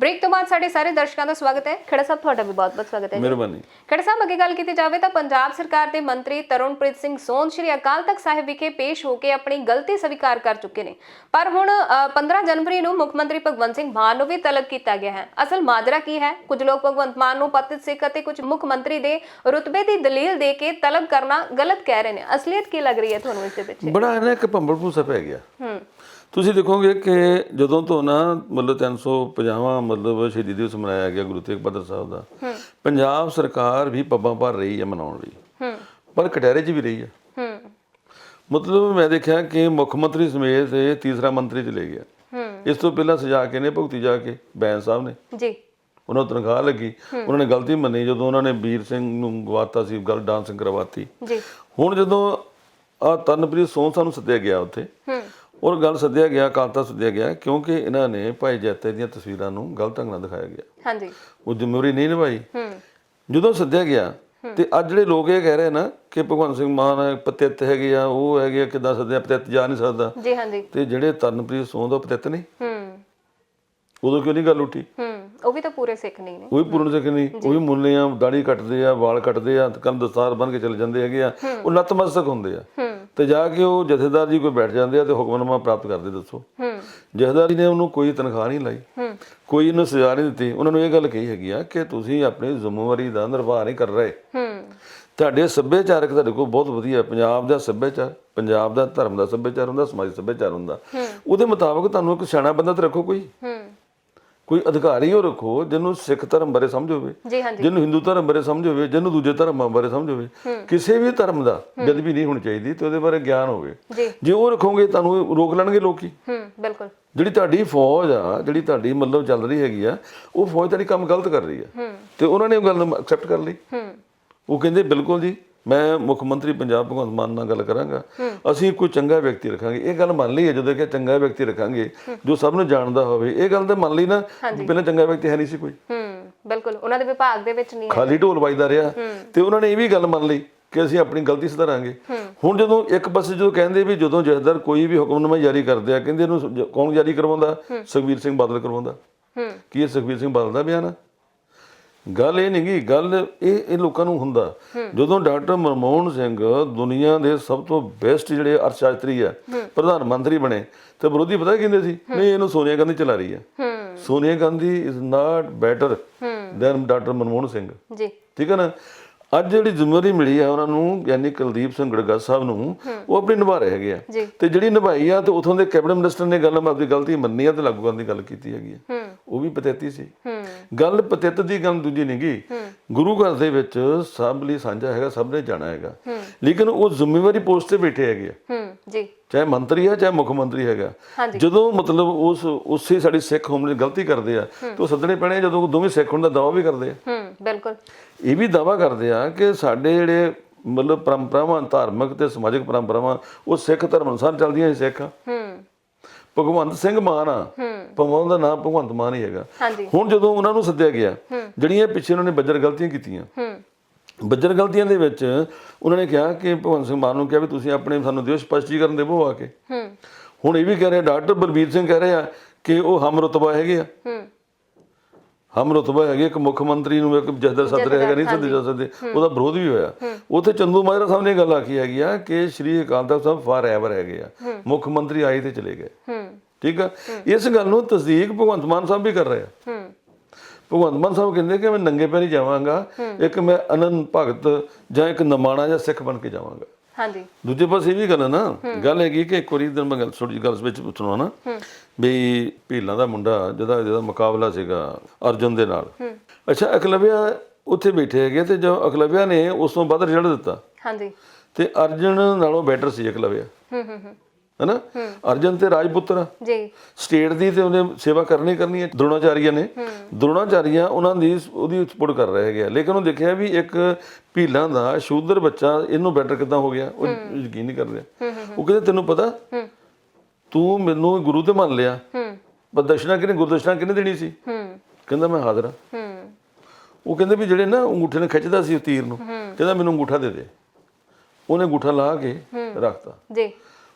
Break ਤੋਂ ਬਾਅਦ ਸਾਡੇ ਸਾਰੇ ਦਰਸ਼ਕਾਂ ਦਾ ਸਵਾਗਤ ਹੈ। ਖੜਾ ਸਾਹਿਬ ਤੁਹਾਡਾ ਵੀ ਬਹੁਤ-ਬਹੁਤ ਸਵਾਗਤ ਹੈ। ਮਿਹਰਬਾਨੀ। ਖੜਾ ਸਾਹਿਬ ਅੱਗੇ ਗੱਲ ਕੀਤੀ ਜਾਵੇ ਤਾਂ ਪੰਜਾਬ ਸਰਕਾਰ ਦੇ ਮੰਤਰੀ ਤਰੁਣਪ੍ਰੀਤ ਸਿੰਘ ਸੋਨ ਸ਼੍ਰੀ ਅਕਾਲ ਤਖਤ ਸਾਹਿਬ ਵਿਖੇ ਪੇਸ਼ ਹੋ ਕੇ ਆਪਣੀ ਗਲਤੀ ਸਵੀਕਾਰ ਕਰ ਚੁੱਕੇ ਨੇ। ਪਰ ਹੁਣ ਅ, 15 ਜਨਵਰੀ ਨੂੰ ਮੁੱਖ ਮੰਤਰੀ ਭਗਵੰਤ ਸਿੰਘ ਮਾਨ ਨੂੰ ਵੀ ਤਲਬ ਕੀਤਾ ਗਿਆ ਹੈ। ਅਸਲ ਮਾਜਰਾ ਕੀ ਹੈ? ਕੁਝ ਲੋਕ ਭਗਵੰਤ ਮਾਨ ਨੂੰ ਪਤਿਤ ਸਿੱਖ ਅਤੇ ਕੁਝ ਮੁੱਖ ਮੰਤਰੀ ਦੇ ਰੁਤਬੇ ਦੀ ਦਲੀਲ ਦੇ ਕੇ ਤਲਬ ਕਰਨਾ ਗਲਤ ਕਹਿ ਰਹੇ ਨੇ। ਅਸਲੀਅਤ ਕੀ ਲੱਗ ਰਹੀ ਹੈ ਤੁਹਾਨੂੰ ਇਸ ਦੇ ਪਿੱਛੇ ਬੜਾ ਇਹਨਾਂ ਇੱਕ ਭੰਬਲ ਪੈ ਗਿਆ। ਹੂੰ। ਤੁਸੀਂ ਦੇਖੋਗੇ ਕਿ ਜਦੋਂ ਤੋਂ ਨਾ ਮਤਲਬ 350ਵਾਂ ਮਤਲਬ ਸ਼ਹੀਦੀ ਦਿਵਸ ਮਨਾਇਆ ਗਿਆ ਗੁਰੂ ਤੇਗ ਬਹਾਦਰ ਸਾਹਿਬ ਦਾ ਪੰਜਾਬ ਸਰਕਾਰ ਵੀ ਪੱਬਾਂ ਭਰ ਰਹੀ ਹੈ ਮਨਾਉਣ ਲਈ। ਪਰ ਕਟਹਿਰੇ 'ਚ ਵੀ ਰਹੀ ਹੈ। ਮਤਲਬ ਮੈਂ ਦੇਖਿਆ ਕਿ ਮੁੱਖ ਮੰਤਰੀ ਸਮੇਤ ਇਹ ਤੀਸਰਾ ਮੰਤਰੀ ਚਲੇ ਗਿਆ। ਇਸ ਤੋਂ ਪਹਿਲਾਂ ਸਜਾ ਕੇ ਨੇ ਭੁਗਤੀ ਜਾ ਕੇ ਬੈਂਸ ਸਾਹਿਬ ਨੇ। ਜੀ। ਉਹਨਾਂ ਨੂੰ ਤਨਖਾਹ ਲੱਗੀ। ਉਹਨਾਂ ਨੇ ਗਲਤੀ ਮੰਨੀ। ਜਦੋਂ ਉਹਨਾਂ ਨੇ ਵੀਰ ਸਿੰਘ ਨੂੰ ਗਵਾਤਾ ਸੀ ਗੱਲ ਡਾਂਸਿੰਗ ਕਰਵਾਤੀ। ਜੀ। ਹੁਣ ਜਦੋਂ ਆ ਤਨਪ੍ਰੀਤ ਸੋਨ ਸਾਨੂੰ ਸੱਦਿਆ ਗਿਆ ਉੱਥੇ ਹੂੰ। ਔਰ ਗੱਲ ਸੱਦਿਆ ਗਿਆ ਕਾਲਤਾ ਸੱਦਿਆ ਗਿਆ ਕਿਉਂਕਿ ਇਹਨਾਂ ਨੇ ਭਾਈ ਜੈਤੇ ਦੀਆਂ ਤਸਵੀਰਾਂ ਨੂੰ ਗਲਤ ਢੰਗ ਨਾਲ ਦਿਖਾਇਆ ਗਿਆ। ਹਾਂਜੀ। ਉਹ ਜ਼ਿੰਮੇਵਾਰੀ ਨਹੀਂ ਨਿਭਾਈ। ਹੂੰ। ਜਦੋਂ ਸੱਦਿਆ ਗਿਆ ਤੇ ਅੱਜ ਜਿਹੜੇ ਲੋਕ ਇਹ ਕਹਿ ਰਹੇ ਨਾ ਕਿ ਭਗਵੰਤ ਸਿੰਘ ਮਾਨ ਪਤਿੱਤ ਹੈਗੇ ਆ ਉਹ ਹੈਗੇ ਆ ਕਿੱਦਾਂ ਸੱਦਿਆ ਪਤਿੱਤ ਜਾ ਨਹੀਂ ਸਕਦਾ। ਜੀ ਹਾਂਜੀ। ਤੇ ਜਿਹੜੇ ਤਨਪ੍ਰੀਤ ਸੋਨ ਦਾ ਪਤਿੱਤ ਨਹੀਂ। ਹੂੰ। ਉਦੋਂ ਕਿਉਂ ਨਹੀਂ ਗੱਲ ਉੱਠੀ? ਹੂੰ। ਉਹ ਵੀ ਤਾਂ ਪੂਰੇ ਸਿੱਖ ਨਹੀਂ ਨੇ। ਉਹ ਵੀ ਪੂਰਨ ਸਿੱਖ ਨਹੀਂ। ਉਹ ਵੀ ਮੁੱਲੇ ਆ ਦਾੜੀ ਕੱਟਦੇ ਆ ਵਾਲ ਕੱਟਦੇ ਆ ਕੰਨ ਦਸਤਾਰ ਬੰਨ ਕੇ ਚਲੇ ਜਾਂਦੇ ਹੈਗੇ ਆ। ਉਹ ਨਤਮਸਤਕ ਹੁੰਦੇ ਆ। ਤੇ ਜਾ ਕੇ ਉਹ ਜਥੇਦਾਰ ਜੀ ਕੋਈ ਬੈਠ ਜਾਂਦੇ ਆ ਤੇ ਹੁਕਮਨਾਮਾ ਪ੍ਰਾਪਤ ਕਰਦੇ ਦੱਸੋ। ਜਥੇਦਾਰ ਜੀ ਨੇ ਉਹਨੂੰ ਕੋਈ ਤਨਖਾਹ ਨਹੀਂ ਲਾਈ। ਕੋਈ ਇਹਨੂੰ ਸਜ਼ਾ ਨਹੀਂ ਦਿੱਤੀ। ਉਹਨਾਂ ਨੂੰ ਇਹ ਗੱਲ ਕਹੀ ਹੈਗੀ ਆ ਕਿ ਤੁਸੀਂ ਆਪਣੀ ਜ਼ਿੰਮੇਵਾਰੀ ਦਾ ਨਿਰਵਾਹ ਨਹੀਂ ਕਰ ਰਹੇ। ਤੁਹਾਡੇ ਸੱਭਿਆਚਾਰਕ ਤੁਹਾਡੇ ਕੋਲ ਬਹੁਤ ਵਧੀਆ। ਪੰਜਾਬ ਦਾ ਸੱਭਿਆਚਾਰ ਪੰਜਾਬ ਦਾ ਧਰਮ ਦਾ ਸੱਭਿਆਚਾਰ ਹੁੰਦਾ ਸਮਾਜਿਕ ਸੱਭਿਆਚਾਰ ਹੁੰਦਾ। ਉਹਦੇ ਮੁਤਾਬਕ ਤੁਹਾਨੂੰ ਇੱਕ ਸਿਆਣਾ ਬੰਦਾ ਤੇ ਰੱਖੋ ਕੋਈ। ਕੋਈ ਅਧਿਕਾਰੀ ਹੋ ਰੱਖੋ ਜਿਹਨੂੰ ਸਿੱਖ ਧਰਮ ਬਾਰੇ ਸਮਝ ਹੋਵੇ ਜਿਹਨੂੰ ਹਿੰਦੂ ਧਰਮ ਬਾਰੇ ਸਮਝ ਹੋਵੇ ਜਿਹਨੂੰ ਦੂਜੇ ਧਰਮਾਂ ਬਾਰੇ ਸਮਝ ਹੋਵੇ ਕਿਸੇ ਵੀ ਧਰਮ ਦਾ ਬੇਅਦਬੀ ਨਹੀਂ ਹੋਣੀ ਚਾਹੀਦੀ ਤੇ ਉਹਦੇ ਬਾਰੇ ਗਿਆਨ ਹੋਵੇ। ਜੀ। ਜੇ ਉਹ ਰੱਖੋਗੇ ਤੁਹਾਨੂੰ ਰੋਕ ਲੈਣਗੇ ਲੋਕੀ। ਹੂੰ ਬਿਲਕੁਲ। ਜਿਹੜੀ ਤੁਹਾਡੀ ਫੌਜ ਆ ਜਿਹੜੀ ਤੁਹਾਡੀ ਮਤਲਬ ਚੱਲ ਰਹੀ ਹੈਗੀ ਆ ਉਹ ਫੌਜ ਤੁਹਾਡੀ ਕੰਮ ਗਲਤ ਕਰ ਰਹੀ ਆ। ਤੇ ਉਹਨਾਂ ਨੇ ਉਹ ਗੱਲ ਨੂੰ ਐਕਸੈਪਟ ਕਰ ਲਈ। ਹੂੰ। ਉਹ ਕਹਿੰਦੇ ਬਿਲਕੁਲ ਜੀ। ਮੈਂ ਮੁੱਖ ਮੰਤਰੀ ਪੰਜਾਬ ਭਗਵੰਤ ਮਾਨ ਨਾਲ ਗੱਲ ਕਰਾਂਗਾ। ਅਸੀਂ ਕੋਈ ਚੰਗਾ ਵਿਅਕਤੀ ਰੱਖਾਂਗੇ। ਇਹ ਗੱਲ ਮੰਨ ਲਈ ਹੈ ਜਦੋਂ ਕਿ ਚੰਗਾ ਵਿਅਕਤੀ ਰੱਖਾਂਗੇ ਜੋ ਸਭ ਨੂੰ ਜਾਣਦਾ ਹੋਵੇ। ਇਹ ਗੱਲ ਤਾਂ ਮੰਨ ਲਈ ਨਾ ਪਹਿਲਾਂ ਚੰਗਾ ਵਿਅਕਤੀ ਹੈ ਨਹੀਂ ਸੀ ਕੋਈ। ਹੂੰ ਬਿਲਕੁਲ। ਉਹਨਾਂ ਦੇ ਵਿਭਾਗ ਦੇ ਵਿੱਚ ਨਹੀਂ ਖਾਲੀ ਢੋਲ ਵੱਜਦਾ ਰਿਹਾ। ਤੇ ਉਹਨਾਂ ਨੇ ਇਹ ਵੀ ਗੱਲ ਮੰਨ ਲਈ ਕਿ ਅਸੀਂ ਆਪਣੀ ਗਲਤੀ ਸੁਧਾਰਾਂਗੇ। ਹੁਣ ਜਦੋਂ ਇੱਕ ਪਾਸੇ ਜਦੋਂ ਕਹਿੰਦੇ ਵੀ ਜਦੋਂ ਜਥੇਦਾਰ ਕੋਈ ਵੀ ਹੁਕਮਨਾਮਾ ਜਾਰੀ ਕਰਦੇ ਆ ਕਹਿੰਦੇ ਇਹਨੂੰ ਕੌਣ ਜਾਰੀ ਕਰਵਾਉਂਦਾ? ਸੁਖਬੀਰ ਸਿੰਘ ਬਾਦਲ ਕਰਵਾਉਂਦਾ। ਕੀ ਇਹ ਸੁਖਬੀਰ ਸਿੰਘ ਬਾਦਲ ਦਾ ਬਿਆਨ ਆ? ਗੱਲ ਇਹ ਨਹੀਂ ਗੀ ਗੱਲ ਇਹ ਇਹ ਲੋਕਾਂ ਨੂੰ ਹੁੰਦਾ। ਜਦੋਂ ਡਾਕਟਰ ਮਨਮੋਹਨ ਸਿੰਘ ਦੁਨੀਆ ਦੇ ਸਭ ਤੋਂ ਬੈਸਟ ਜਿਹੜੇ ਅਰਥਸ਼ਾਸਤਰੀ ਆ ਪ੍ਰਧਾਨ ਮੰਤਰੀ ਬਣੇ ਤੇ ਵਿਰੋਧੀ ਪਤਾ ਕਹਿੰਦੇ ਸੀ? ਨਹੀਂ ਇਹਨੂੰ ਸੋਨੀਆ ਗਾਂਧੀ ਚਲਾ ਰਹੀ ਹੂੰ। Sonia Gandhi is not better than doctor Manmohan Singh. ਜੀ। ਠੀਕ ਹੈ ਨਾ? ਅੱਜ ਜਿਹੜੀ ਜ਼ਿੰਮੇਵਾਰੀ ਮਿਲੀ ਆ ਉਹਨਾਂ ਨੂੰ ਯਾਨੀ ਕੁਲਦੀਪ ਸਿੰਘ ਗੜਗਾ ਸਾਹਿਬ ਨੂੰ ਉਹ ਆਪਣੀ ਨਿਭਾ ਰਹੇ ਹੈਗੇ ਆ। ਤੇ ਜਿਹੜੀ ਨਿਭਾਈ ਆ ਤੇ ਉਥੋਂ ਦੇ ਕੈਬਨਿਟ ਮਿਨਿਸਟਰ ਨੇ ਗੱਲ ਆਪਣੀ ਗਲਤੀ ਮੰਨੀ ਆ ਤੇ ਲਾਗੂ ਕਰਨ ਦੀ ਗੱਲ ਕੀਤੀ ਹੈਗੀ ਆ। ਹੂੰ। ਉਹ ਵੀ ਪਤੈਤੀ ਸੀ। ਹੂੰ। ਗੱਲ ਪਤਿੱਤ ਦੀ ਗੱਲ ਦੂਜੀ ਨਹੀਂ ਗੀ। ਗੁਰੂ ਘਰ ਦੇ ਵਿੱਚ ਸਭ ਲਈ ਸਾਂਝਾ ਹੈਗਾ ਸਭ ਨੇ ਜਾਣਾ ਹੈਗਾ। ਲੇਕਿਨ ਉਹ ਜ਼ਿੰਮੇਵਾਰੀ ਪੋਸਟ ਤੇ ਬੈਠੇ ਹੈਗੇ ਹੂੰ ਜੀ। ਚਾਹੇ ਮੰਤਰੀ ਆ ਚਾਹੇ ਮੁੱਖ ਮੰਤਰੀ ਹੈਗਾ। ਜਦੋਂ ਮਤਲਬ ਉਸ ਉਸੇ ਸਾਡੀ ਸਿੱਖ ਹੋਣ ਦੀ ਗਲਤੀ ਕਰਦੇ ਆ ਤੇ ਉਹ ਸੱਦਣੇ ਪੈਣੇ ਜਦੋਂ ਦੋਵੇਂ ਸਿੱਖ ਹੋਣ ਦਾ ਦਾਅਵਾ ਵੀ ਕਰਦੇ ਆ। ਹੂੰ ਬਿਲਕੁਲ। ਇਹ ਵੀ ਦਾਵਾ ਕਰਦੇ ਆ ਕਿ ਸਾਡੇ ਜਿਹੜੇ ਮਤਲਬ ਪਰੰਪਰਾਵਾਂ ਧਾਰਮਿਕ ਤੇ ਸਮਾਜਿਕ ਪਰੰਪਰਾਵਾਂ ਉਹ ਸਿੱਖ ਧਰਮ ਅਨੁਸਾਰ ਚੱਲਦੀਆਂ ਹੀ ਸਿੱਖ। ਹੂੰ। ਭਗਵੰਤ ਸਿੰਘ ਮਾਨ ਆ। ਭਗਵਾਨ ਦਾ ਨਾਮ ਭਗਵੰਤ ਮਾਨ ਹੀ ਹੈਗਾ। ਹੁਣ ਜਦੋਂ ਉਹਨਾਂ ਨੂੰ ਸੱਦਿਆ ਗਿਆ ਜਿਹੜੀਆਂ ਪਿੱਛੇ ਉਹਨਾਂ ਨੇ ਬੱਜਰ ਗਲਤੀਆਂ ਕੀਤੀਆਂ। ਬੱਜਰ ਗਲਤੀਆਂ ਦੇ ਵਿੱਚ ਉਹਨਾਂ ਨੇ ਕਿਹਾ ਕਿ ਭਗਵੰਤ ਸਿੰਘ ਮਾਨ ਨੂੰ ਕਿਹਾ ਵੀ ਤੁਸੀਂ ਆਪਣੇ ਸਾਨੂੰ ਦਿਓ ਸਪਸ਼ਟੀਕਰਨ ਦੇਵੋ ਆ ਕੇ। ਹੁਣ ਇਹ ਵੀ ਕਹਿ ਰਹੇ ਡਾਕਟਰ ਬਲਬੀਰ ਸਿੰਘ ਕਹਿ ਰਹੇ ਆ ਕਿ ਉਹ ਹਮ ਰਤਬਾ ਹੈਗੇ ਆ। ਹਮ ਰਤਬਾ ਹੈਗੇ ਇੱਕ ਮੁੱਖ ਮੰਤਰੀ ਨੂੰ ਇੱਕ ਸੱਦ ਰਿਹਾ ਹੈਗਾ ਨਹੀਂ ਸੱਦੇ ਜਾ ਸਕਦੇ। ਉਹਦਾ ਵਿਰੋਧ ਵੀ ਹੋਇਆ। ਉੱਥੇ ਚੰਦੂ ਮਾਜਰਾ ਸਾਹਿਬ ਨੇ ਇਹ ਗੱਲ ਆਖੀ ਹੈਗੀ ਆ ਕਿ ਸ਼੍ਰੀ ਅਕਾਲ ਤਖਤ ਸਾਹਿਬ ਫਾਰ ਐਵਰ ਹੈਗੇ ਆ। ਮੁੱਖ ਮੰਤਰੀ ਆਏ ਤੇ ਚਲੇ ਗਏ। ਠੀਕ ਆ? ਇਸ ਗੱਲ ਨੂੰ ਤਸਦੀਕ ਭਗਵੰਤ ਮਾਨ ਸਾਹਿਬ ਵੀ ਕਰ ਰਹੇ ਆ। ਭਗਵੰਤ ਮਾਨ ਸਾਹਿਬ ਕਹਿੰਦੇ ਕਿ ਮੈਂ ਨੰਗੇ ਪੈਰੀ ਜਾਵਾਂਗਾ ਇੱਕ ਮੈਂ ਅਨੰਦ ਭਗਤ ਜਾਂ ਇੱਕ ਨਮਾਣਾ ਜਾਂ ਸਿੱਖ ਬਣ ਕੇ ਜਾਵਾਂਗਾ। ਹਾਂਜੀ। ਦੂਜੇ ਪਾਸੇ ਇਹ ਵੀ ਗੱਲ ਹੈ ਨਾ ਗੱਲ ਹੈਗੀ ਕਿ ਇੱਕ ਵਾਰੀ ਦਿਨ ਮੈਂ ਗੱਲ ਥੋੜੀ ਗੱਲ ਵਿੱਚ ਪੁੱਛਣਾ ਨਾ ਵੀ ਭੀਲਾਂ ਦਾ ਮੁੰਡਾ ਜਿਹਦਾ ਜਿਹਦਾ ਮੁਕਾਬਲਾ ਸੀਗਾ ਅਰਜੁਨ ਦੇ ਨਾਲ। ਅੱਛਾ ਅਕਲਵਿਆ ਉੱਥੇ ਬੈਠੇ ਹੈਗੇ ਤੇ ਜੋ ਅਕਲਵਿਆ ਨੇ ਉਸ ਤੋਂ ਵੱਧ ਰਿਜ਼ਲਟ ਦਿੱਤਾ। ਹਾਂਜੀ। ਤੇ ਅਰਜੁਨ ਨਾਲੋਂ ਬੈਟਰ ਸੀ ਅਕਲਵਿਆ। ਹੂੰ ਹੂੰ ਹੂੰ। ਹੈਨਾ? ਅਰਜੁਨ ਤੇ ਰਾਜਪੁੱਤਰ। ਜੀ। ਸਟੇਟ ਦੀ ਤੇ ਉਹਨੇ ਸੇਵਾ ਕਰਨੀ ਕਰਨੀ ਹੈ ਦ੍ਰੋਣਾਚਾਰੀਆ ਨੇ। ਦ੍ਰੋਣਾਚਾਰੀਆ ਉਹਨਾਂ ਦੀ ਉਹਦੀ ਸਪੋਰਟ ਕਰ ਰਹੇ ਹੈਗੇ ਲੇਕਿਨ ਉਹ ਦੇਖਿਆ ਵੀ ਇੱਕ ਭੀਲਾਂ ਦਾ ਸ਼ੂਦਰ ਬੱਚਾ ਇਹਨੂੰ ਬੈਟਰ ਕਿਦਾਂ ਹੋ ਗਿਆ ਉਹ ਯਕੀਨ ਨਹੀਂ ਕਰ ਰਿਹਾ। ਉਹ ਕਹਿੰਦੇ ਤੈਨੂੰ ਪਤਾ ਤੂੰ ਮੈਨੂੰ ਗੁਰੂ ਤੇ ਮੰਨ ਲਿਆ। ਪਰ ਦਸ਼ਨਾ ਕਿਹਨੇ ਗੁਰਦਸ਼ਨਾ ਕਿਹਨੇ ਦੇਣੀ ਸੀ? ਕਹਿੰਦਾ ਮੈਂ ਹਾਜ਼ਰ ਹਾਂ। ਉਹ ਕਹਿੰਦੇ ਵੀ ਜਿਹੜੇ ਨਾ ਅੰਗੂਠੇ ਨਾਲ ਖਿੱਚਦਾ ਸੀ ਤੀਰ ਨੂੰ ਕਹਿੰਦਾ ਮੈਨੂੰ ਅੰਗੂਠਾ ਦੇ ਦੇ। ਉਹਨੇ ਅੰਗੂਠਾ ਲਾ ਕੇ ਰੱਖਤਾ। ਜੀ।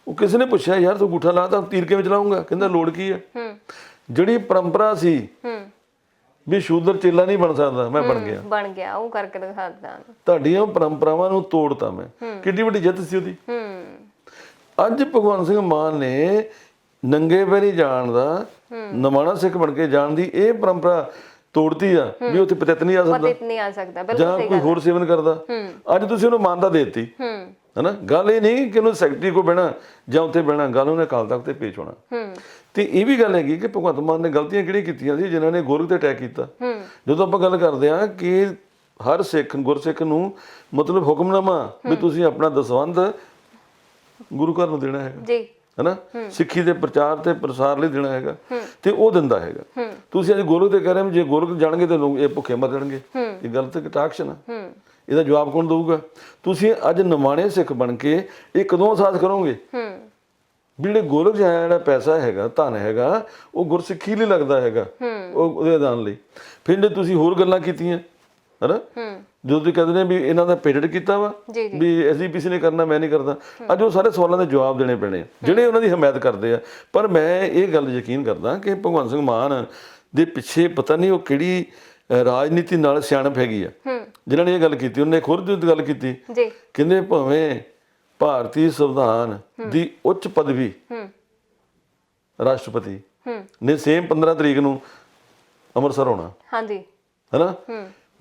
ਉਹ ਕਿਸੇ ਨੇ ਪੁੱਛਿਆ ਯਾਰ ਤੂੰ ਅੰਗੂਠਾ ਲਾਤਾ ਤੀਰ ਕਿਵੇਂ ਚਲਾਉਂਗਾ? ਕਹਿੰਦਾ ਲੋੜ ਕੀ ਹੈ? ਹੂੰ। ਜਿਹੜੀ ਪਰੰਪਰਾ ਸੀ ਹੂੰ। ਵੀ ਸ਼ੂਦਰ ਚੇਲਾ ਨਹੀਂ ਬਣ ਸਕਦਾ ਮੈਂ ਬਣ ਗਿਆ। ਬਣ ਗਿਆ ਉਹ ਕਰਕੇ ਦਿਖਾਤਾ। ਤੁਹਾਡੀਆਂ ਪਰੰਪਰਾਵਾਂ ਨੂੰ ਤੋੜਤਾ ਮੈਂ। ਕਿੱਡੀ ਵੱਡੀ ਜਿੱਤ ਸੀ ਉਹਦੀ। ਹੂੰ। ਅੱਜ ਭਗਵੰਤ ਸਿੰਘ ਮਾਨ ਨੇ ਨੰਗੇ ਪੈਰੀ ਜਾਣ ਦਾ ਨਵਾਣਾ ਸਿੱਖ ਬਣ ਕੇ ਜਾਣ ਦੀ ਇਹ ਪਰੰਪਰਾ ਤੋੜਤੀ ਆ ਵੀ ਉੱਥੇ ਪਤਿਤ ਨਹੀਂ ਆ ਸਕਦਾ। ਪਤਿਤ ਨਹੀਂ ਆ ਸਕਦਾ ਬਿਲਕੁਲ ਜਾਂ ਕੋਈ ਹੋਰ ਸੇਵਨ ਕਰਦਾ। ਅੱਜ ਤੁਸੀਂ ਉਹਨੂੰ ਮਾਨਤਾ ਦੇਤੀ। ਹਨਾ? ਗੱਲ ਇਹ ਨਹੀਂ ਕਿ ਉਹਨੂੰ ਸੈਕਟਰੀ ਕੋ ਬਹਿਣਾ ਜਾਂ ਉੱਥੇ ਬਹਿਣਾ ਗੱਲ ਉਹਨੇ ਅਕਾਲ ਤਖਤ ਤੇ ਪੇਸ਼ ਹੋਣਾ। ਤੇ ਇਹ ਵੀ ਗੱਲ ਹੈਗੀ ਕਿ ਭਗਵੰਤ ਮਾਨ ਨੇ ਗਲਤੀਆਂ ਕਿਹੜੀਆਂ ਕੀਤੀਆਂ ਸੀ ਜਿਨ੍ਹਾਂ ਨੇ ਗੋਰਖ ਤੇ ਅਟੈਕ ਕੀਤਾ। ਜਦੋਂ ਆਪਾਂ ਗੱਲ ਕਰਦੇ ਆ ਕਿ ਹਰ ਸਿੱਖ ਗੁਰਸਿੱਖ ਨੂੰ ਮਤਲਬ ਹੁਕਮਨਾਮਾ ਵੀ ਤੁਸੀਂ ਆਪਣਾ ਦਸਵੰਧ ਗੁਰੂ ਘਰ ਨੂੰ ਦੇਣਾ ਹੈਗਾ। ਜੀ। ਹੈਨਾ? ਸਿੱਖੀ ਦੇ ਪ੍ਰਚਾਰ ਤੇ ਪ੍ਰਸਾਰ ਲਈ ਦੇਣਾ ਹੈਗਾ ਤੇ ਉਹ ਦਿੰਦਾ ਹੈਗਾ। ਤੁਸੀਂ ਅੱਜ ਗੋਰਖ ਤੇ ਕਹਿ ਰਹੇ ਹੋ ਜੇ ਗੋਰਖ ਜਾਣਗੇ ਤੇ ਲੋਕ ਇਹ ਭੁੱਖੇ ਮਰ ਜਾਣਗੇ। ਇਹ ਗਲਤ ਕਟਾਕਸ਼ਨ ਆ। ਹੂੰ। ਇਹਦਾ ਜਵਾਬ ਕੌਣ ਦਊਗਾ? ਤੁਸੀਂ ਅੱਜ ਨਮਾਣੇ ਸਿੱਖ ਬਣ ਕੇ ਇਹ ਕਦੋਂ ਅਹਿਸਾਸ ਕਰੋਗੇ? ਜਿਹੜੇ ਜਿਹਾ ਜਿਹੜਾ ਪੈਸਾ ਹੈਗਾ ਧਨ ਹੈਗਾ ਉਹ ਗੁਰਸਿੱਖੀ ਲਈ ਲੱਗਦਾ ਹੈਗਾ। ਉਹ ਉਹਦੇ ਦਾਨ ਲਈ। ਫਿਰ ਜੇ ਤੁਸੀਂ ਹੋਰ ਗੱਲਾਂ ਕੀਤੀਆਂ ਹੈਨਾ? ਜਦੋਂ ਤੁਸੀਂ ਕਹਿੰਦੇ ਨੇ ਵੀ ਇਹਨਾਂ ਦਾ ਪੇਡਡ ਕੀਤਾ ਵਾ ਵੀ ਅਸੀਂ ਕਿਸੇ ਨੇ ਕਰਨਾ ਮੈਂ ਨਹੀਂ ਕਰਦਾ। ਅੱਜ ਉਹ ਸਾਰੇ ਸਵਾਲਾਂ ਦੇ ਜਵਾਬ ਦੇਣੇ ਪੈਣੇ ਜਿਹੜੇ ਉਹਨਾਂ ਦੀ ਹਮਾਇਤ ਕਰਦੇ ਆ। ਪਰ ਮੈਂ ਇਹ ਗੱਲ ਯਕੀਨ ਕਰਦਾ ਕਿ ਭਗਵੰਤ ਸਿੰਘ ਮਾਨ ਦੇ ਪਿੱਛੇ ਪਤਾ ਨਹੀਂ ਉਹ ਕਿਹੜੀ ਰਾਜਨੀਤੀ ਨਾਲ ਸਿਆਣਪ ਹੈਗੀ ਆ। ਜਿਨ੍ਹਾਂ ਨੇ ਇਹ ਗੱਲ ਕੀਤੀ ਉਹਨੇ ਖੁਦ ਗੱਲ ਕੀਤੀ। ਜੀ। ਕਹਿੰਦੇ ਭਾਵੇਂ ਭਾਰਤੀ ਸੰਵਿਧਾਨ ਦੀ ਉੱਚ ਪਦਵੀ ਰਾਸ਼ਟਰਪਤੀ ਨੇ ਸੇਮ 15 ਤਰੀਕ ਨੂੰ ਅੰਮ੍ਰਿਤਸਰ ਹੋਣਾ ਹਾਂਜੀ। ਹੈਨਾ?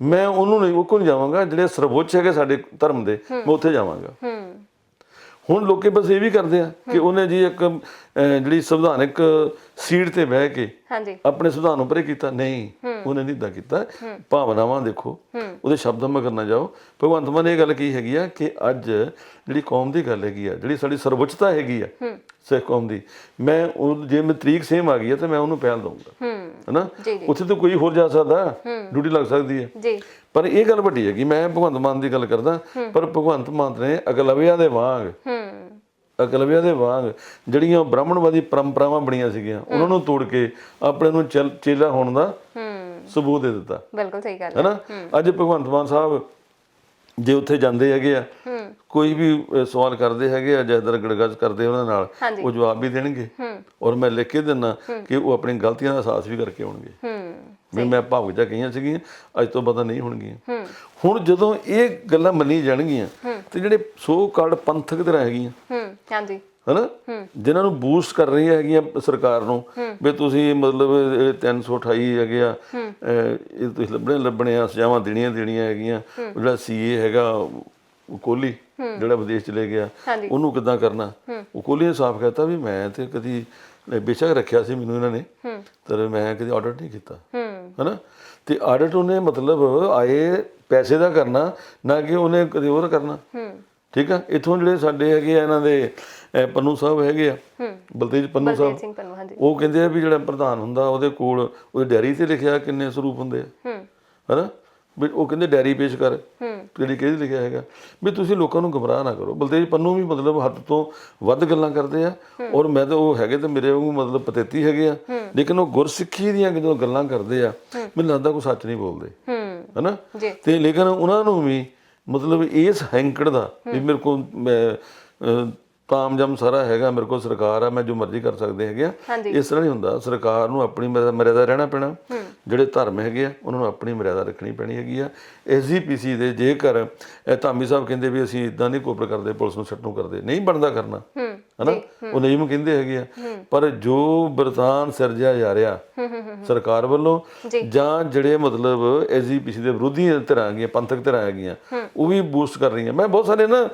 ਮੈਂ ਉਹਨੂੰ ਨਹੀਂ ਉਹ ਕੋਲ ਜਾਵਾਂਗਾ ਜਿਹੜੇ ਸਰਵੋੱਚ ਹੈਗੇ ਸਾਡੇ ਧਰਮ ਦੇ ਮੈਂ ਉੱਥੇ ਜਾਵਾਂਗਾ। ਹੂੰ। ਹੁਣ ਲੋਕੇ ਬਸ ਇਹ ਵੀ ਕਰਦੇ ਆ ਕਿ ਉਹਨੇ ਜੀ ਇੱਕ ਜਿਹੜੀ ਸੰਵਿਧਾਨਕ ਸੀਟ ਤੇ ਬਹਿ ਕੇ ਹਾਂਜੀ। ਆਪਣੇ ਸੰਵਿਧਾਨ ਉੱਪਰ ਹੀ ਕੀਤਾ। ਨਹੀਂ ਉਹਨੇ ਨਹੀਂ ਇਦਾਂ ਕੀਤਾ। ਭਾਵਨਾਵਾਂ ਦੇਖੋ। ਉਹਦੇ ਸ਼ਬਦਾਂ ਮਗਰ ਨਾ ਜਾਓ। ਭਗਵੰਤ ਮਾਨ ਨੇ ਇਹ ਗੱਲ ਕੀ ਹੈਗੀ ਆ ਕਿ ਅੱਜ ਜਿਹੜੀ ਕੌਮ ਦੀ ਗੱਲ ਹੈਗੀ ਆ ਜਿਹੜੀ ਸਾਡੀ ਸਰਵਉੱਚਤਾ ਹੈਗੀ ਆ ਸਿੱਖ ਕੌਮ ਦੀ ਮੈਂ ਉਹ ਜੇ ਮੈਂ ਤਰੀਕ ਸੇਮ ਆ ਗਈ ਆ ਤੇ ਮੈਂ ਉਹਨੂੰ ਪਹਿਲ ਦਊਂਗਾ। ਹੈਨਾ? ਉੱਥੇ ਤਾਂ ਕੋਈ ਹੋਰ ਜਾ ਸਕਦਾ। ਡਿਊਟੀ ਲੱਗ ਸਕਦੀ ਹੈ ਜੀ। ਪਰ ਇਹ ਗੱਲ ਵੱਡੀ ਹੈ ਕਿ ਮੈਂ ਭਗਵੰਤ ਮਾਨ ਦੀ ਗੱਲ ਕਰਦਾ। ਪਰ ਭਗਵੰਤ ਮਾਨ ਨੇ ਅਗਲਵਿਆ ਦੇ ਵਾਂਗ ਅਕਲਵਿਆ ਦੇ ਵਾਂਗ। ਜਿਹੜੀਆਂ ਬ੍ਰਾਹਮਣਵਾਦੀ ਪਰੰਪਰਾਵਾਂ ਬਣੀਆਂ ਸੀਗੀਆਂ ਉਹਨਾਂ ਨੂੰ ਤੋੜ ਕੇ ਆਪਣੇ ਨੂੰ ਚਲ- ਹੋਣ ਦਾ ਹੂੰ। ਸਬੂਤ ਦੇ ਦਿੱਤਾ। ਬਿਲਕੁਲ ਸਹੀ ਗੱਲ ਹੈ। ਹੈਨਾ? ਅੱਜ ਭਗਵੰਤ ਮਾਨ ਸਾਹਿਬ ਜੇ ਉੱਥੇ ਜਾਂਦੇ ਹੈਗੇ ਆ ਕੋਈ ਵੀ ਸਵਾਲ ਕਰਦੇ ਹੈਗੇ ਆ ਜੈਦਰ ਗੜਗੜ ਕਰਦੇ ਉਹਨਾਂ ਨਾਲ। ਉਹ ਜਵਾਬ ਵੀ ਦੇਣਗੇ। ਔਰ ਮੈਂ ਲਿਖ ਕੇ ਦਿੰਨਾ ਕਿ ਉਹ ਆਪਣੀ ਗਲਤੀਆਂ ਦਾ ਅਹਿਸਾਸ ਵੀ ਕਰਕੇ ਆਉਣਗੇ। ਵੀ ਮੈਂ ਭਾਵੁਕ ਜਾ ਕਹੀਆਂ ਸੀਗੀਆਂ ਅੱਜ ਤੋਂ ਪਤਾ ਨਹੀਂ ਹੋਣਗੀਆਂ। ਹੁਣ ਜਦੋਂ ਇਹ ਗੱਲਾਂ ਮੰਨੀ ਜਾਣਗੀਆਂ ਤੇ ਜਿਹੜੇ ਸੋ ਕਾਲਡ ਪੰਥਕ ਤਰ੍ਹਾਂ ਹੈਗੀਆਂ ਹੂੰ ਹਾਂਜੀ। ਹਨਾ? ਜਿਨ੍ਹਾਂ ਨੂੰ ਬੂਸਟ ਕਰ ਰਹੀਆਂ ਹੈਗੀਆਂ ਸਰਕਾਰ ਨੂੰ ਵੀ ਤੁਸੀਂ ਮਤਲਬ ਇਹ 328 ਹੈਗੇ ਆ ਇਹ ਤੁਸੀਂ ਲੱਭਣੇ ਲੱਭਣੇ ਆ ਸਜ਼ਾਵਾਂ ਦੇਣੀਆਂ ਦੇਣੀਆਂ ਹੈਗੀਆਂ। ਜਿਹੜਾ ਸੀਏ ਹੈਗਾ ਕੋਹਲੀ ਜਿਹੜਾ ਵਿਦੇਸ਼ ਚਲੇ ਗਿਆ। ਉਹਨੂੰ ਕਿੱਦਾਂ ਕਰਨਾ? ਉਹ ਕੋਹਲੀ ਨੇ ਸਾਫ਼ ਕਹਿਤਾ ਵੀ ਮੈਂ ਤੇ ਕਦੀ ਬੇਸ਼ੱਕ ਰੱਖਿਆ ਸੀ ਮੈਨੂੰ ਇਹਨਾਂ ਨੇ ਪਰ ਮੈਂ ਕਦੀ ਆਡਿਟ ਨਹੀਂ ਕੀਤਾ। ਹੂੰ। ਹਨਾ? ਤੇ ਆਡਿਟ ਉਹਨੇ ਮਤਲਬ ਆਏ ਪੈਸੇ ਦਾ ਕਰਨਾ ਨਾ ਕਿ ਉਹਨੇ ਕਦੇ ਹੋਰ ਕਰਨਾ। ਹੂੰ। ਠੀਕ ਆ? ਇਥੋਂ ਜਿਹੜੇ ਸਾਡੇ ਹੈਗੇ ਆ ਇਹਨਾਂ ਦੇ ਪੰਨੂ ਸਾਹਿਬ ਹੈਗੇ ਆ। ਬਲਤੇਜ ਪੰਨੂ ਬਲਦੇਵ ਸਾਹਿਬ। ਉਹ ਕਹਿੰਦੇ ਆ ਵੀ ਜਿਹੜਾ ਪ੍ਰਧਾਨ ਹੁੰਦਾ ਉਹਦੇ ਕੋਲ ਉਹਦੀ ਡੈਰੀ ਤੇ ਲਿਖਿਆ ਕਿੰਨੇ ਸਰੂਪ ਹੁੰਦੇ ਆ। ਹੂੰ। ਹਨਾ? ਵੀ ਉਹ ਕਹਿੰਦੇ ਡੈਰੀ ਪੇਸ਼ ਕਰ। ਜਿਹੜੀ ਕਿਹਦੀ ਲਿਖਿਆ ਹੈਗਾ। ਵੀ ਤੁਸੀਂ ਲੋਕਾਂ ਨੂੰ ਗੁੰਮਰਾਹ ਨਾ ਕਰੋ। ਬਲਤੇਜ ਪੰਨੂ ਵੀ ਮਤਲਬ ਹੱਦ ਤੋਂ ਵੱਧ ਗੱਲਾਂ ਕਰਦੇ ਆ। ਔਰ ਮੈਂ ਤਾਂ ਉਹ ਹੈਗੇ ਤੇ ਮੇਰੇ ਵਾਂਗੂ ਮਤਲਬ ਪਤੇਤੀ ਹੈਗੇ ਆ। ਲੇਕਿਨ ਉਹ ਗੁਰਸਿੱਖੀ ਦੀਆਂ ਜਦੋਂ ਗੱਲਾਂ ਕਰਦੇ ਆ ਮੈਨੂੰ ਲੱਗਦਾ ਕੋਈ ਸੱਚ ਨਹੀਂ ਬੋਲਦੇ। ਹੂੰ। ਹਨਾ? ਤੇ ਲੇਕਿਨ ਉਹਨਾਂ ਨੂੰ ਵੀ ਮਤਲਬ ਇਸ ਹੈਂਕੜ ਦਾ ਵੀ ਮੇਰੇ ਕੋਲ ਤਾਮਜਮ ਸਾਰਾ ਹੈਗਾ ਮੇਰੇ ਕੋਲ ਸਰਕਾਰ ਆ ਮੈਂ ਜੋ ਮਰਜ਼ੀ ਕਰ ਸਕਦੇ ਹੈਗੇ ਆ। ਇਸ ਤਰ੍ਹਾਂ ਨਹੀਂ ਹੁੰਦਾ ਸਰਕਾਰ ਨੂੰ ਆਪਣੀ ਮਰਿਆਦਾ- ਮਰਿਆਦਾ ਰਹਿਣਾ ਪੈਣਾ। ਜਿਹੜੇ ਧਰਮ ਹੈਗੇ ਆ ਉਹਨਾਂ ਨੂੰ ਆਪਣੀ ਮਰਿਆਦਾ ਰੱਖਣੀ ਪੈਣੀ ਹੈਗੀ ਆ। ਐਸਜੀਪੀਸੀ ਦੇ ਜੇਕਰ ਇਹ ਧਾਮੀ ਸਾਹਿਬ ਕਹਿੰਦੇ ਵੀ ਅਸੀਂ ਇਦਾਂ ਨਹੀਂ ਕੋਪਰ ਕਰਦੇ ਪੁਲਿਸ ਨੂੰ ਸੱਟ ਨੂੰ ਕਰਦੇ ਨਹੀਂ ਬਣਦਾ ਕਰਨਾ। ਹਨਾ? ਉਹ ਨਿਯਮ ਕਹਿੰਦੇ ਹੈਗੇ ਆ ਪਰ ਜੋ ਬਰਤਾਨ ਸਿਰਜਿਆ ਜਾ ਰਿਹਾ ਸਰਕਾਰ ਵੱਲੋਂ ਜਾਂ। ਜਿਹੜੇ ਮਤਲਬ ਐਸਜੀਪੀਸੀ ਦੇ ਵਿਰੋਧੀ ਧਿਰਾਂ ਹੈਗੀਆਂ ਪੰਥਕ ਧਿਰਾਂ ਹੈਗੀਆਂ ਉਹ ਵੀ ਬੂਸਟ ਕਰ ਰਹੀਆਂ। ਮੈਂ ਬਹੁਤ ਸਾਰੇ ਨਾ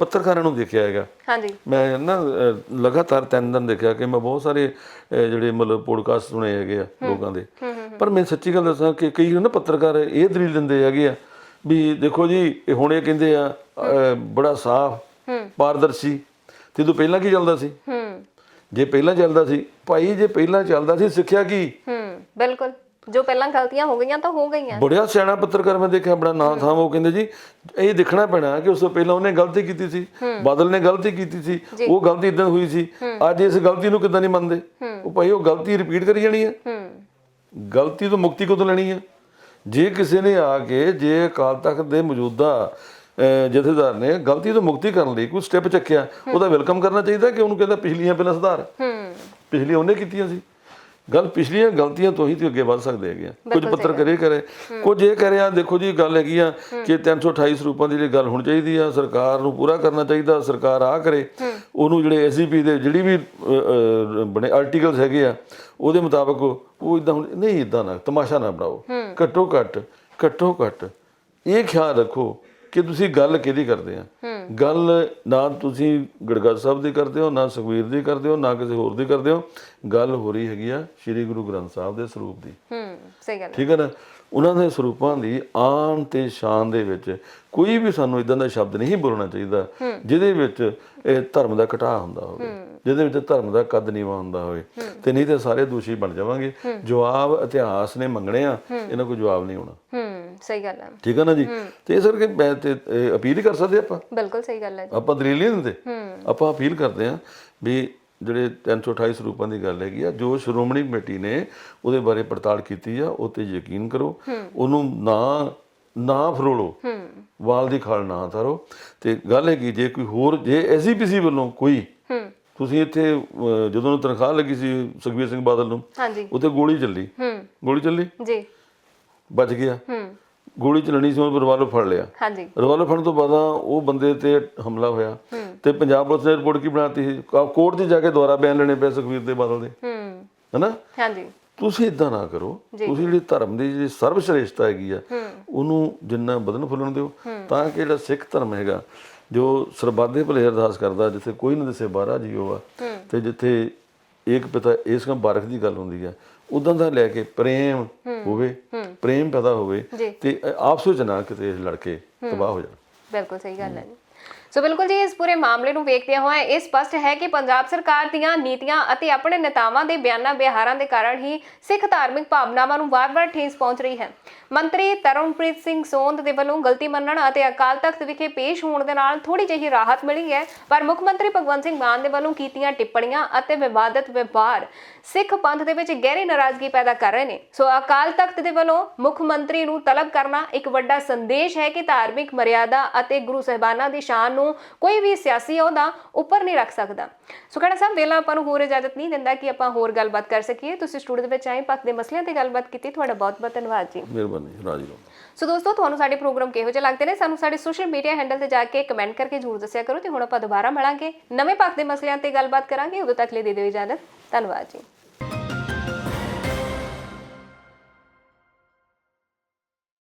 ਪੱਤਰਕਾਰਾਂ ਨੂੰ ਦੇਖਿਆ ਹੈਗਾ। ਹਾਂਜੀ। ਮੈਂ ਨਾ ਲਗਾਤਾਰ ਤਿੰਨ ਦਿਨ ਦੇਖਿਆ ਕਿ ਮੈਂ ਬਹੁਤ ਸਾਰੇ ਜਿਹੜੇ ਮਤਲਬ ਪੋਡਕਾਸਟ ਸੁਣੇ ਹੈਗੇ ਆ ਲੋਕਾਂ ਦੇ। ਪਰ ਮੈਂ ਸੱਚੀ ਗੱਲ ਦੱਸਾਂ ਕਿ ਕਈ ਨਾ ਪੱਤਰਕਾਰ ਇਹ ਦਲੀਲ ਦਿੰਦੇ ਹੈਗੇ ਆ ਵੀ ਦੇਖੋ ਜੀ ਇਹ ਹੁਣ ਇਹ ਕਹਿੰਦੇ ਆ ਬੜਾ ਸਾਫ਼ ਪਾਰਦਰਸ਼ੀ ਤੇ ਤੋਂ ਪਹਿਲਾਂ ਕੀ ਚੱਲਦਾ ਸੀ? ਹੂੰ। ਜੇ ਪਹਿਲਾਂ ਚੱਲਦਾ ਸੀ ਭਾਈ ਜੇ ਪਹਿਲਾਂ ਚੱਲਦਾ ਸੀ ਸਿੱਖਿਆ ਕੀ? ਹੂੰ ਬਿਲਕੁਲ। ਜੋ ਪਹਿਲਾਂ ਗਲਤੀਆਂ ਹੋ ਗਈਆਂ ਤਾਂ ਹੋ ਗਈਆਂ। ਬੜਿਆ ਸਿਆਣਾ ਪੱਤਰਕਾਰ ਮੈਂ ਦੇਖਿਆ ਬੜਾ ਨਾਂ ਥਾਂ ਉਹ ਕਹਿੰਦੇ ਜੀ ਇਹ ਦੇਖਣਾ ਪੈਣਾ ਕਿ ਉਸ ਤੋਂ ਪਹਿਲਾਂ ਉਹਨੇ ਗਲਤੀ ਕੀਤੀ ਸੀ ਬਾਦਲ ਨੇ ਗਲਤੀ ਕੀਤੀ ਸੀ ਉਹ ਗਲਤੀ ਇਦਾਂ ਹੋਈ ਸੀ। ਅੱਜ ਇਸ ਗਲਤੀ ਨੂੰ ਕਿਦਾਂ ਨਹੀਂ ਮੰਨਦੇ? ਉਹ ਭਾਈ ਉਹ ਗਲਤੀ ਰਿਪੀਟ ਕਰੀ ਜਾਣੀ ਹੈ। ਗਲਤੀ ਤੋਂ ਮੁਕਤੀ ਕਦੋਂ ਲੈਣੀ ਹੈ ਜੇ ਕਿਸੇ ਨੇ ਆ ਕੇ ਜੇ ਅਕਾਲ ਤਖਤ ਦੇ ਮੌਜੂਦਾ ਜਥੇਦਾਰ ਨੇ ਗਲਤੀ ਤੋਂ ਮੁਕਤੀ ਕਰਨ ਲਈ ਕੋਈ ਸਟੈਪ ਚੱਕਿਆ। ਉਹਦਾ ਵੈਲਕਮ ਕਰਨਾ ਚਾਹੀਦਾ ਕਿ ਉਹਨੂੰ ਕਹਿੰਦਾ ਪਿਛਲੀਆਂ ਪਹਿਲਾਂ ਸੁਧਾਰ। ਹੂੰ। ਪਿਛਲੀ ਉਹਨੇ ਕੀਤੀਆਂ ਸੀ। ਗੱਲ ਪਿਛਲੀਆਂ ਗਲਤੀਆਂ ਤੋਂ ਹੀ ਤੇ ਅੱਗੇ ਵੱਧ ਸਕਦੇ ਹੈਗੇ ਕੁਝ ਪੱਤਰ ਕਰੇ। ਕਰੇ ਕੁਝ ਇਹ ਕਰਿਆ ਦੇਖੋ ਜੀ ਗੱਲ ਹੈਗੀ ਆ ਕਿ 328 ਸਰੂਪਾਂ ਦੀ ਜਿਹੜੀ ਗੱਲ ਹੋਣੀ ਚਾਹੀਦੀ ਆ ਸਰਕਾਰ ਨੂੰ ਪੂਰਾ ਕਰਨਾ ਚਾਹੀਦਾ ਸਰਕਾਰ ਆ ਕਰੇ। ਉਹਨੂੰ ਜਿਹੜੇ ਐਸਜੀਪੀ ਦੇ ਜਿਹੜੀ ਵੀ ਬਣੇ ਆਰਟੀਕਲਸ ਹੈਗੇ ਆ ਉਹਦੇ ਮੁਤਾਬਕ ਉਹ ਇਦਾਂ ਹੁਣ ਨਹੀਂ ਇਦਾਂ ਨਾ ਤਮਾਸ਼ਾ ਨਾ ਬਣਾਓ। ਘੱਟੋ ਘੱਟ ਘੱਟੋ ਘੱਟ ਇਹ ਖਿਆਲ ਰੱਖੋ ਕਿ ਤੁਸੀਂ ਗੱਲ ਕਿਹਦੀ ਕਰਦੇ ਆ? ਗੱਲ ਨਾ ਤੁਸੀਂ ਗੜਗਾ ਸਾਹਿਬ ਦੀ ਕਰਦੇ ਹੋ ਨਾ ਸੁਖਵੀਰ ਦੀ ਕਰਦੇ ਹੋ ਨਾ ਕਿਸੇ ਹੋਰ ਦੀ ਕਰਦੇ ਹੋ। ਗੱਲ ਹੋ ਰਹੀ ਹੈਗੀ ਆ ਸ੍ਰੀ ਗੁਰੂ ਗ੍ਰੰਥ ਸਾਹਿਬ ਦੇ ਸਰੂਪ ਦੀ। ਹੂੰ ਸਹੀ ਗੱਲ ਠੀਕ ਹੈ ਨਾ? ਉਹਨਾਂ ਦੇ ਸਰੂਪਾਂ ਦੀ ਆਨ ਤੇ ਸ਼ਾਨ ਦੇ ਵਿੱਚ ਕੋਈ ਵੀ ਸਾਨੂੰ ਇਦਾਂ ਦਾ ਸ਼ਬਦ ਨਹੀਂ ਬੋਲਣਾ ਚਾਹੀਦਾ ਜਿਹਦੇ ਵਿੱਚ ਇਹ ਧਰਮ ਦਾ ਘਟਾ ਹੁੰਦਾ ਹੋਵੇ ਜਿਹਦੇ ਵਿੱਚ ਧਰਮ ਦਾ ਕੱਦ ਨੀਵਾ ਹੁੰਦਾ ਹੋਵੇ ਤੇ ਨਹੀਂ ਤੇ ਸਾਰੇ ਦੋਸ਼ੀ ਬਣ ਜਾਵਾਂਗੇ। ਜਵਾਬ ਇਤਿਹਾਸ ਨੇ ਮੰਗਣੇ ਆ ਇਹਨਾਂ ਕੋਈ ਜਵਾਬ ਨਹੀਂ ਹੋਣਾ। ਹੂੰ। ਸਹੀ ਗੱਲ ਹੈ ਠੀਕ ਹੈ ਨਾ ਜੀ? ਤੇ ਇਸ ਕਰਕੇ ਮੈਂ ਤੇ ਅਪੀਲ ਹੀ ਕਰ ਸਕਦੇ ਆਪਾਂ? ਬਿਲਕੁਲ ਸਹੀ ਗੱਲ ਹੈ ਜੀ। ਆਪਾਂ ਦਲੀਲ ਨਹੀਂ ਦਿੰਦੇ? ਆਪਾਂ ਅਪੀਲ ਕਰਦੇ ਹਾਂ ਵੀ ਜਿਹੜੇ 328 ਸਰੂਪਾਂ ਦੀ ਗੱਲ ਹੈਗੀ ਆ ਜੋ ਸ਼੍ਰੋਮਣੀ ਕਮੇਟੀ ਨੇ ਉਹਦੇ ਬਾਰੇ ਪੜਤਾਲ ਕੀਤੀ ਆ ਉਹ ਤੇ ਯਕੀਨ ਕਰੋ। ਉਹਨੂੰ ਨਾ ਨਾ ਫਰੋਲੋ। ਵਾਲ ਦੀ ਖਾਲ ਨਾ ਤਾਰੋ ਤੇ ਗੱਲ ਹੈਗੀ ਜੇ ਕੋਈ ਹੋਰ ਜੇ ਐਸਜੀਪੀਸੀ ਵੱਲੋਂ ਕੋਈ ਹੂੰ। ਤੁਸੀਂ ਇੱਥੇ ਜਦੋਂ ਤਨਖਾਹ ਲੱਗੀ ਸੀ ਸੁਖਬੀਰ ਸਿੰਘ ਬਾਦਲ ਨੂੰ ਹਾਂਜੀ। ਉੱਥੇ ਗੋਲੀ ਚੱਲੀ। ਹੂੰ। ਗੋਲੀ ਚੱਲੀ? ਜੀ। ਬਚ ਗਿਆ। ਹੂੰ। ਗੋਲੀ ਚੱਲਣੀ ਸੀ ਉਹ ਰਿਵਾਲਵਰ ਫੜ ਲਿਆ। ਹਾਂਜੀ। ਰਿਵਾਲਵਰ ਫੜਨ ਤੋਂ ਬਾਅਦ ਉਹ ਬੰਦੇ ਤੇ ਹਮਲਾ ਹੋਇਆ। ਤੇ ਪੰਜਾਬ ਪੁਲਿਸ ਨੇ ਰਿਪੋਰਟ ਕੀ ਬਣਾਤੀ? ਸੀ ਕੋਰਟ 'ਚ ਜਾ ਕੇ ਦੁਬਾਰਾ ਬਿਆਨ ਲੈਣੇ ਪਏ ਸੁਖਵੀਰ ਦੇ ਬਾਦਲ ਦੇ। ਹੂੰ। ਹਨਾ? ਹਾਂਜੀ। ਤੁਸੀਂ ਇਦਾਂ ਨਾ ਕਰੋ। ਤੁਸੀਂ ਜਿਹੜੀ ਧਰਮ ਦੀ ਜਿਹੜੀ ਸਰਵ ਸ਼੍ਰੇਸ਼ਟਤਾ ਹੈਗੀ ਆ ਉਹਨੂੰ ਜਿੰਨਾ ਬਦਨ ਫੁੱਲਣ ਦਿਓ। ਤਾਂ ਕਿ ਜਿਹੜਾ ਸਿੱਖ ਧਰਮ ਹੈਗਾ ਜੋ ਸਰਬੱਤ ਭਲੇ ਅਰਦਾਸ ਕਰਦਾ ਜਿੱਥੇ ਕੋਈ ਨਾ ਦਿਸੇ ਬਾਹਰਾ ਜੀਓ ਆ ਤੇ ਜਿੱਥੇ ਏਕ ਪਿਤਾ ਇਸ ਕਾ ਬਾਰਕ ਦੀ ਗੱਲ ਹੁੰਦੀ ਆ ਉਦਾਂ ਦਾ ਲੈ ਕੇ ਪ੍ਰੇਮ ਹੋਵੇ ਪ੍ਰੇਮ ਪੈਦਾ ਹੋਵੇ। ਤੇ ਆਪਸ ਵਿੱਚ ਨਾ ਕਿਤੇ ਇਹ ਲੜਕੇ ਤਬਾਹ ਹੋ ਜਾਣ। ਬਿਲਕੁਲ ਸਹੀ ਗੱਲ ਹੈ ਜੀ। ਸੋ ਬਿਲਕੁਲ ਜੀ, ਇਸ ਪੂਰੇ ਮਾਮਲੇ ਨੂੰ ਵੇਖਦਿਆਂ ਹੋਇਆ ਇਹ ਸਪਸ਼ਟ ਹੈ ਕਿ ਪੰਜਾਬ ਸਰਕਾਰ ਦੀਆਂ ਨੀਤੀਆਂ ਅਤੇ ਆਪਣੇ ਨੇਤਾਵਾਂ ਦੇ ਬਿਆਨਾਂ ਵਿਹਾਰਾਂ ਦੇ ਕਾਰਨ ਹੀ ਸਿੱਖ ਧਾਰਮਿਕ ਭਾਵਨਾਵਾਂ ਨੂੰ ਵਾਰ-ਵਾਰ ਠੇਸ ਪਹੁੰਚ ਰਹੀ ਹੈ। ਮੰਤਰੀ ਤਰਨਪ੍ਰੀਤ ਸਿੰਘ ਸੋਂਦ ਦੇ ਵੱਲੋਂ ਗਲਤੀ ਮੰਨਣ ਅਤੇ ਅਕਾਲ ਤਖਤ ਵਿਖੇ ਪੇਸ਼ ਹੋਣ ਦੇ ਨਾਲ ਥੋੜੀ ਜਿਹੀ ਰਾਹਤ ਮਿਲੀ ਹੈ, ਪਰ ਮੁੱਖ ਮੰਤਰੀ ਭਗਵੰਤ ਸਿੰਘ ਮਾਨ ਦੇ ਵੱਲੋਂ ਕੀਤੀਆਂ ਟਿੱਪਣੀਆਂ ਅਤੇ ਵਿਵਾਦਤ ਵਿਵਹਾਰ ਸਿੱਖ ਪੰਥ ਦੇ ਵਿੱਚ ਗਹਿਰੀ ਨਾਰਾਜ਼ਗੀ ਪੈਦਾ ਕਰ ਰਹੇ ਨੇ। ਸੋ ਅਕਾਲ ਤਖਤ ਦੇ ਵੱਲੋਂ ਮੁੱਖ ਮੰਤਰੀ ਨੂੰ ਤਲਬ ਕਰਨਾ ਇੱਕ ਵੱਡਾ ਸੰਦੇਸ਼ ਹੈ ਕਿ ਧਾਰਮਿਕ ਮਰਿਆਦਾ ਅਤੇ ਗੁਰੂ ਸਾਹਿਬਾਨਾਂ ਦੀ ਸ਼ਾਨ ਨੂੰ ਕੋਈ ਵੀ ਸਿਆਸੀ ਅਹੁਦਾ ਉੱਪਰ ਨਹੀਂ ਰੱਖ ਸਕਦਾ। ਸੋ ਖੜਾ ਸਾਹਿਬ ਵੇਲਾ ਆਪਾਂ ਨੂੰ ਹੋਰ ਇਜਾਜ਼ਤ ਨਹੀਂ ਦਿੰਦਾ ਕਿ ਆਪਾਂ ਹੋਰ ਗੱਲਬਾਤ ਕਰ ਸਕੀਏ। ਤੁਸੀਂ ਸਟੂਡੀਓ ਦੇ ਵਿੱਚ ਆਏ ਪੱਖ ਦੇ ਮਸਲਿਆਂ ਤੇ ਗੱਲਬਾਤ ਕੀਤੀ ਤੁਹਾਡਾ ਬਹੁਤ ਬਹੁਤ ਧੰਨਵਾਦ ਜੀ। ਮਿਹਰਬਾਨੀ ਰਾਜੀ ਰਹੋ। ਸੋ ਦੋਸਤੋ ਤੁਹਾਨੂੰ ਸਾਡੇ ਪ੍ਰੋਗਰਾਮ ਕਿਹੋ ਜਿਹੇ ਲੱਗਦੇ ਨੇ ਸਾਨੂੰ ਸਾਡੇ ਸੋਸ਼ਲ ਮੀਡੀਆ ਹੈਂਡਲ ਤੇ ਜਾ ਕੇ ਕਮੈਂਟ ਕਰਕੇ ਜ਼ਰੂਰ ਦੱਸਿਆ ਕਰੋ ਤੇ ਹੁਣ ਆਪਾਂ ਦੁਬਾਰਾ ਮਿਲਾਂਗੇ। ਨਵੇਂ ਪੱਖ ਦੇ ਮਸਲਿਆਂ ਤੇ ਗੱਲਬਾਤ ਕਰਾਂਗੇ। ਉਦੋਂ ਤੱਕ ਲਈ ਦੇ ਦਿਓ ਇਜਾਜ਼ਤ। ਧੰਨਵਾਦ ਜੀ।